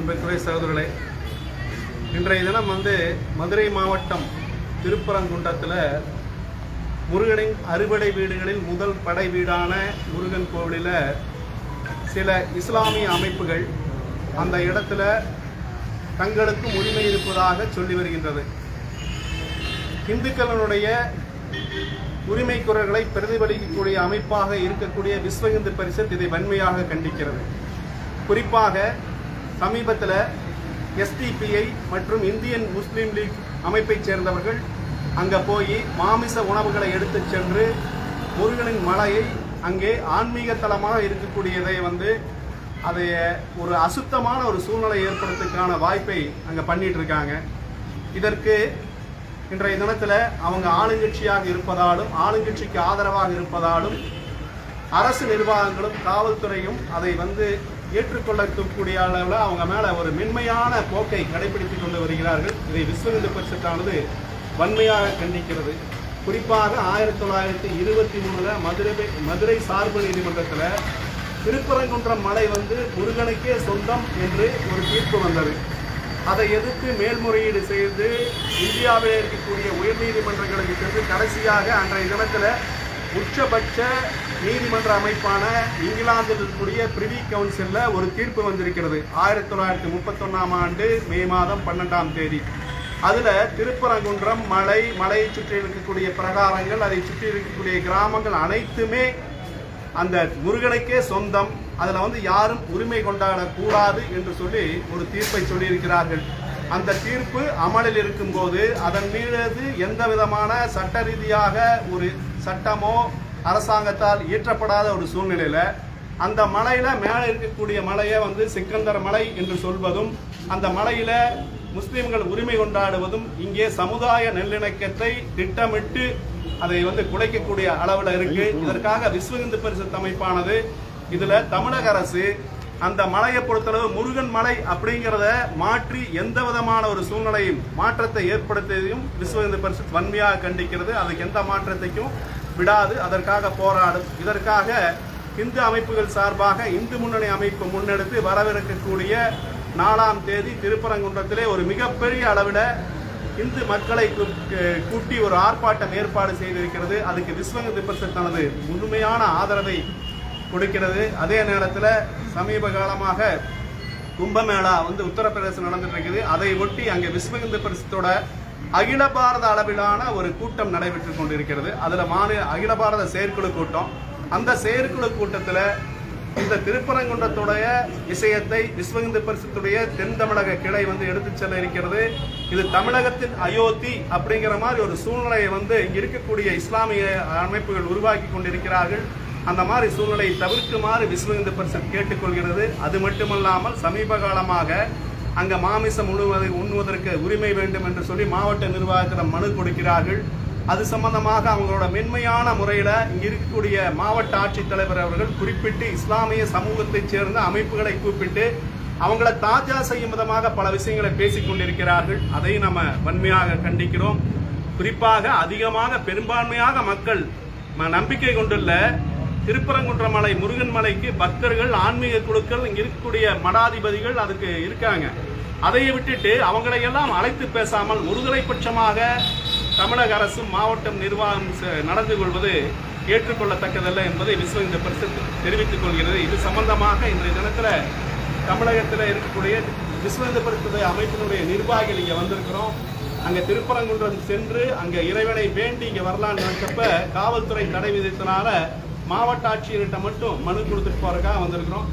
அன்பிற்குரிய சகோதரர்களே இன்றைய தினம் வந்து மதுரை மாவட்டம் திருப்பரங்குன்றத்தில் முருகனின் அறுபடை வீடுகளில் முதல் படை வீடான முருகன் கோவிலில் சில இஸ்லாமிய அமைப்புகள் அந்த இடத்துல தங்களுக்கும் உரிமை இருப்பதாக சொல்லி வருகின்றது. இந்துக்களினுடைய உரிமை குரல்களை பிரதிபலிக்கக்கூடிய அமைப்பாக இருக்கக்கூடிய விஸ்வ இந்து பரிஷத் இதை வன்மையாக கண்டிக்கிறது. குறிப்பாக சமீபத்தில் எஸ்டிபிஐ மற்றும் இந்தியன் முஸ்லீம் லீக் அமைப்பைச் சேர்ந்தவர்கள் அங்கே போய் மாமிச உணவுகளை எடுத்துச் சென்று முருகனின் மலையை அங்கே ஆன்மீக தலமாக இருக்கக்கூடியதை வந்து அதை ஒரு அசுத்தமான ஒரு சூழ்நிலை ஏற்படுறதுக்கான வாய்ப்பை அங்கே பண்ணிட்டு இருக்காங்க இதற்கு இன்றைய தினத்தில் அவங்க ஆளுங்கட்சியாக இருப்பதாலும் ஆளுங்கட்சிக்கு ஆதரவாக இருப்பதாலும் அரசு நிர்வாகங்களும் காவல்துறையும் அதை வந்து ஏற்றுக்கொள்ளக்கூடிய அளவில் அவங்க மேலே ஒரு மென்மையான போக்கை கடைபிடித்துக் கொண்டு வருகிறார்கள். இதை விஸ்வ இந்து வன்மையாக கண்டிக்கிறது. குறிப்பாக ஆயிரத்தி தொள்ளாயிரத்தி இருபத்தி மூணில் மதுரை மதுரை சார்பு நீதிமன்றத்தில் திருப்பரங்குன்றம் மலை வந்து முருகனுக்கே சொந்தம் என்று ஒரு தீர்ப்பு வந்தது. அதை எதிர்த்து மேல்முறையீடு செய்து இந்தியாவில் இருக்கக்கூடிய உயர்நீதிமன்றங்களுக்கு சென்று கடைசியாக அன்றைய தினத்தில் உச்சபட்ச நீதிமன்ற அமைப்பான இங்கிலாந்தில் இருக்கக்கூடிய பிரிவி கவுன்சிலில் ஒரு தீர்ப்பு வந்திருக்கிறது. ஆயிரத்தி தொள்ளாயிரத்தி முப்பத்தொன்னாம் ஆண்டு மே மாதம் பன்னெண்டாம் தேதி. அதில் திருப்பரங்குன்றம் மலை மலையை சுற்றி இருக்கக்கூடிய பிரகாரங்கள் அதை சுற்றி இருக்கக்கூடிய கிராமங்கள் அனைத்துமே அந்த முருகனுக்கே சொந்தம். அதில் வந்து யாரும் உரிமை கொண்டாடக்கூடாது என்று சொல்லி ஒரு தீர்ப்பை சொல்லியிருக்கிறார்கள். அந்த தீர்ப்பு அமலில் இருக்கும்போது அதன் மீது எந்த விதமான சட்ட ரீதியாக ஒரு சட்டமோ அரசாங்கத்தால் இயற்றப்படாத ஒரு சூழ்நிலையில் அந்த மலையில் மேலே இருக்கக்கூடிய மலையை வந்து சிக்கந்தர் மலை என்று சொல்வதும் அந்த மலையில் முஸ்லீம்கள் உரிமை கொண்டாடுவதும் இங்கே சமுதாய நல்லிணக்கத்தை திட்டமிட்டு அதை வந்து குலைக்கக்கூடிய அளவில் இருக்கு. இதற்காக விஸ்வ இந்து பரிசுத்த அமைப்பானது இதில் தமிழக அரசு அந்த மலையை பொறுத்தளவு முருகன் மலை அப்படிங்கிறத மாற்றி எந்த விதமான ஒரு சூழ்நிலையும் மாற்றத்தை ஏற்படுத்தியதையும் விஸ்வ இந்து பரிசு வன்மையாக கண்டிக்கிறது. அதுக்கு எந்த மாற்றத்தைக்கும் விடாது அதற்காக போராடும். இதற்காக இந்து அமைப்புகள் சார்பாக இந்து முன்னணி அமைப்பு முன்னெடுத்து வரவிருக்கக்கூடிய நாலாம் தேதி திருப்பரங்குன்றத்திலே ஒரு மிகப்பெரிய அளவில் இந்து மக்களை கூட்டி ஒரு ஆர்ப்பாட்டம் ஏற்பாடு செய்திருக்கிறது. அதுக்கு விஸ்வ இந்து தனது முழுமையான ஆதரவை கொடுக்கிறது. அதே நேரத்தில் சமீப காலமாக கும்பமேளா வந்து உத்தரப்பிரதேசம் நடந்துட்டு இருக்குது. அதை ஒட்டி அங்கே விஸ்வகிந்து பரிசத்தோட அகில பாரத அளவிலான ஒரு கூட்டம் நடைபெற்று கொண்டிருக்கிறது. அதுல மாநில அகில பாரத செயற்குழு கூட்டம். அந்த செயற்குழு கூட்டத்தில் இந்த திருப்பரங்குன்றத்துடைய விஷயத்தை விஸ்வஹிந்து பரிசுத்துடைய தென் தமிழக கிளை வந்து எடுத்து செல்ல இருக்கிறது. இது தமிழகத்தின் அயோத்தி அப்படிங்கிற மாதிரி ஒரு சூழ்நிலையை வந்து இங்க இருக்கக்கூடிய இஸ்லாமிய அமைப்புகள் உருவாக்கி கொண்டிருக்கிறார்கள். அந்த மாதிரி சூழ்நிலையை தவிர்க்குமாறு விஸ்வஹிந்து இந்து கேட்டுக்கொள்கிறது அது மட்டுமல்லாமல் சமீப காலமாக அங்க மாமிசம் உண்ணுவதை உண்ணுவதற்கு உரிமை வேண்டும் என்று சொல்லி மாவட்ட நிர்வாகத்திடம் மனு கொடுக்கிறார்கள். அது சம்பந்தமாக அவங்களோட மென்மையான முறையில் இங்கே இருக்கக்கூடிய மாவட்ட ஆட்சித்தலைவர் அவர்கள் குறிப்பிட்டு இஸ்லாமிய சமூகத்தைச் சேர்ந்த அமைப்புகளை கூப்பிட்டு அவங்கள தாஜா செய்யும் விதமாக பல விஷயங்களை பேசிக் கொண்டிருக்கிறார்கள். அதை நம்ம வன்மையாக கண்டிக்கிறோம். குறிப்பாக அதிகமாக பெரும்பான்மையாக மக்கள் நம்பிக்கை கொண்டுள்ள திருப்பரங்குன்ற மலை முருகன் மலைக்கு பக்தர்கள் ஆன்மீக குழுக்கள் இங்கே இருக்கக்கூடிய மடாதிபதிகள் அதுக்கு இருக்காங்க. அதை விட்டுட்டு அவங்களையெல்லாம் அழைத்து பேசாமல் ஒருதலை பட்சமாக தமிழக அரசும் மாவட்டம் நிர்வாகம் நடந்து கொள்வது ஏற்றுக்கொள்ளத்தக்கதல்ல என்பதை விஸ்வ இந்த பரிசு தெரிவித்துக் கொள்கிறது. இது சம்பந்தமாக இன்றைய தினத்தில் தமிழகத்தில் இருக்கக்கூடிய விஸ்வ இந்த பரிஷத் அமைப்பினுடைய நிர்வாகிகள் இங்கே வந்திருக்கிறோம். அங்கே திருப்பரங்குன்றம் சென்று அங்கே இறைவனை வேண்டி இங்கே வரலான்னு நினைச்சப்ப காவல்துறை தடை விதித்தனால மாவட்ட ஆட்சியர்கிட்ட மட்டும் மனு கொடுத்துட்டு போறக்கா வந்திருக்கிறோம்.